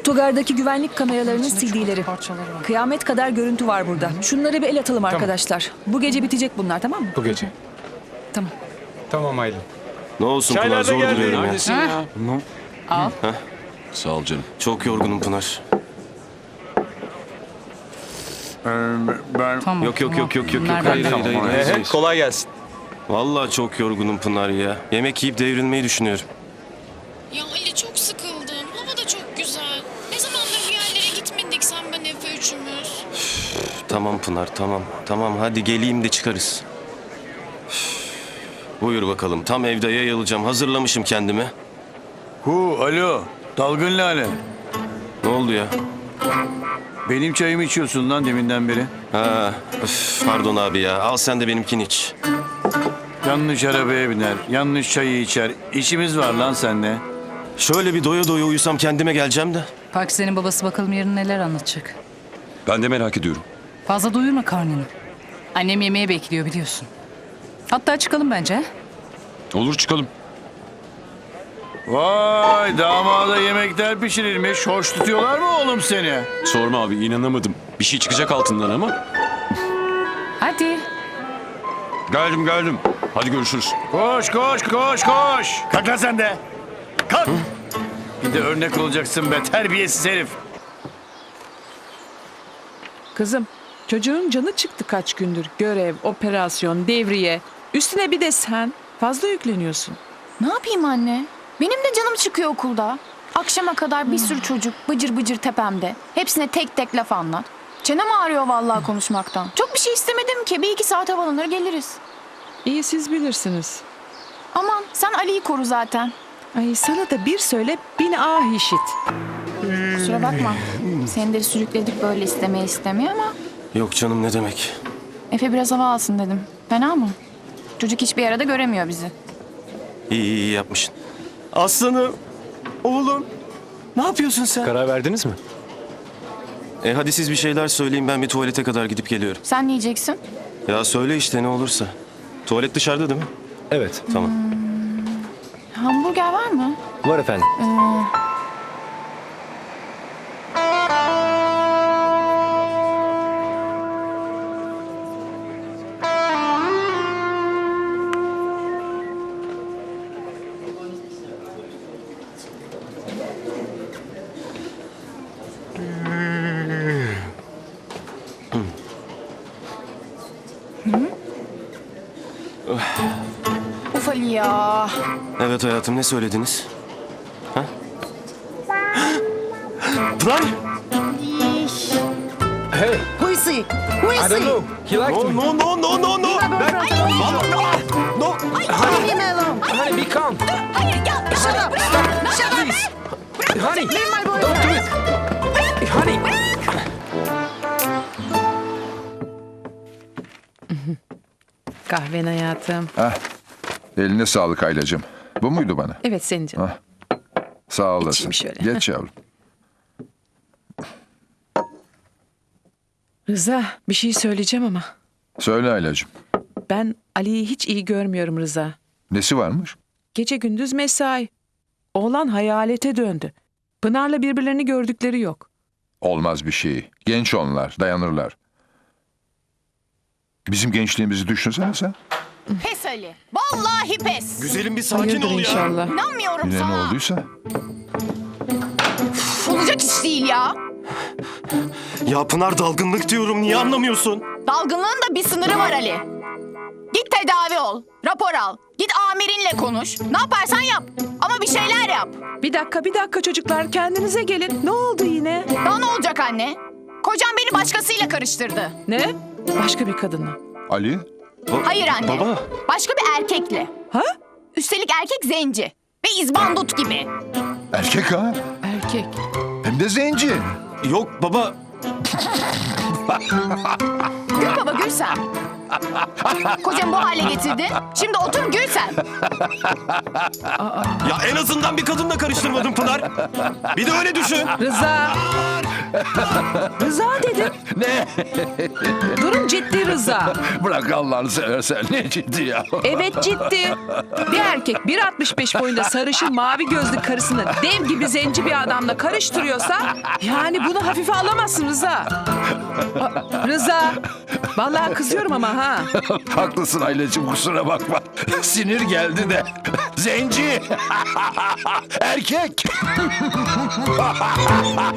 Otogardaki güvenlik kameralarının CD'leri. Kıyamet kadar görüntü var burada. Şunları bir el atalım arkadaşlar. Bu gece bitecek bunlar tamam mı? Bu gece. Tamam. Tamam Aylin. Ne olsun Pınar zor duruyorum ya. Neredesin ya? Sağ ol canım. Çok yorgunum Pınar. Tamam. Yok yok yok yok yok. yok. Bunlar Hayır benden. hayır hayır. hayır, Ee, hayır. kolay gelsin. Vallahi çok yorgunum Pınar ya. Yemek yiyip devrilmeyi düşünüyorum. Üçümüz. Tamam Pınar tamam. Tamam hadi geleyim de çıkarız. Buyur bakalım. Tam evde yayılacağım. Hazırlamışım kendimi. Hu, alo. Dalgın lale. Ne oldu ya? Benim çayımı içiyorsun lan deminden beri. Ha, üf, pardon abi ya. Al sen de benimkini iç. Yanlış arabaya biner, yanlış çayı içer. İşimiz var lan seninle. Şöyle bir doya doya uyusam kendime geleceğim de. Bak senin babası bakalım yarın neler anlatacak. Ben de merak ediyorum. Fazla doyurma karnını. Annem yemeğe bekliyor biliyorsun. Hatta çıkalım bence. he? Olur çıkalım. Vay damada yemekler pişirilmiş. Hoş tutuyorlar mı oğlum seni? Sorma abi inanamadım. Bir şey çıkacak altından ama. Hadi. Geldim geldim. Hadi görüşürüz. Koş koş koş koş. Kalk lan sen de. Kalk. Bir de örnek olacaksın be terbiyesiz herif. Kızım, çocuğun canı çıktı kaç gündür. Görev, operasyon, devriye. Üstüne bir de sen. Fazla yükleniyorsun. Ne yapayım anne? Benim de canım çıkıyor okulda. Akşama kadar bir sürü çocuk bıcır bıcır tepemde. Hepsine tek tek laf anlat. Çenem ağrıyor vallahi konuşmaktan. Çok bir şey istemedim ki. Bir iki saat havalanır geliriz. İyi siz bilirsiniz. Aman sen Ali'yi koru zaten. Ay sana da bir söyle, bin ah işit. Kusura bakma. Seni de sürükledik böyle istemeye istemeye ama Yok canım ne demek. Efe biraz hava alsın dedim. Fena mı? Çocuk hiçbir yerde göremiyor bizi. İyi iyi, iyi yapmışsın. Aslanım. Oğlum. Ne yapıyorsun sen? Karar verdiniz mi? E hadi siz bir şeyler söyleyin ben bir tuvalete kadar gidip geliyorum. Sen ne yiyeceksin? Ya söyle işte ne olursa. Tuvalet dışarıda değil mi? Evet. Tamam. Hamburger var mı? Var efendim. Uf Evet hayatım ne söylediniz? Ha? Pınar! Hey. Who is he? Who I is don't know. He liked me. No no no no no! Ben... No! Leave me alone. Honey be calm. Hayır ya. Shut up. Shut up. Please. Honey. Leave my boy. Don't do it. Honey. Kahven hayatım. Eline sağlık Aylacığım. Bu muydu bana? Evet senin canım. Ah. Sağ olasın. İçeyim şöyle. Geç yavrum. Rıza, bir şey söyleyeceğim ama. Söyle Aylacığım. Ben Ali'yi hiç iyi görmüyorum Rıza. Nesi varmış? Gece gündüz mesai. Oğlan hayalete döndü. Pınar'la birbirlerini gördükleri yok. Olmaz bir şey. Genç onlar. Dayanırlar. Bizim gençliğimizi düşünsene sen. Pes Ali. Vallahi pes. Güzelim bir sakin Hayırdır ol ya. inşallah. İnanmıyorum ne sana. olduysa. Üf, Olacak iş değil ya. Ya Pınar dalgınlık diyorum niye anlamıyorsun? Dalgınlığın da bir sınırı var Ali. Git tedavi ol. Rapor al. Git amirinle konuş. Ne yaparsan yap. Ama bir şeyler yap. Bir dakika, bir dakika çocuklar. Kendinize gelin. Ne oldu yine? Daha ne olacak anne? Kocam beni başkasıyla karıştırdı. Ne? Başka bir kadınla. Ali? Hayır anne. Baba. Başka bir erkekle. Ha? Üstelik erkek zenci. Ve izbandut gibi. Erkek ha? Erkek. Hem de zenci. Yok baba. Gül baba gül sen. Kocam bu hale getirdi. Şimdi otur gül sen. Ya en azından bir kadınla karıştırmadın Pınar. Bir de öyle düşün. Rıza. Rıza dedim. Ne? Durum ciddi Rıza. Bırak Allah'ını seversen. Ne ciddi ya? Evet ciddi. Bir erkek 1.65 boyunda sarışın mavi gözlü karısını dev gibi zenci bir adamla karıştırıyorsa yani bunu hafife alamazsın Rıza. Rıza. Vallahi kızıyorum ama ha. Haklısın Aylacığım kusura bakma. Sinir geldi de. Zenci. Erkek.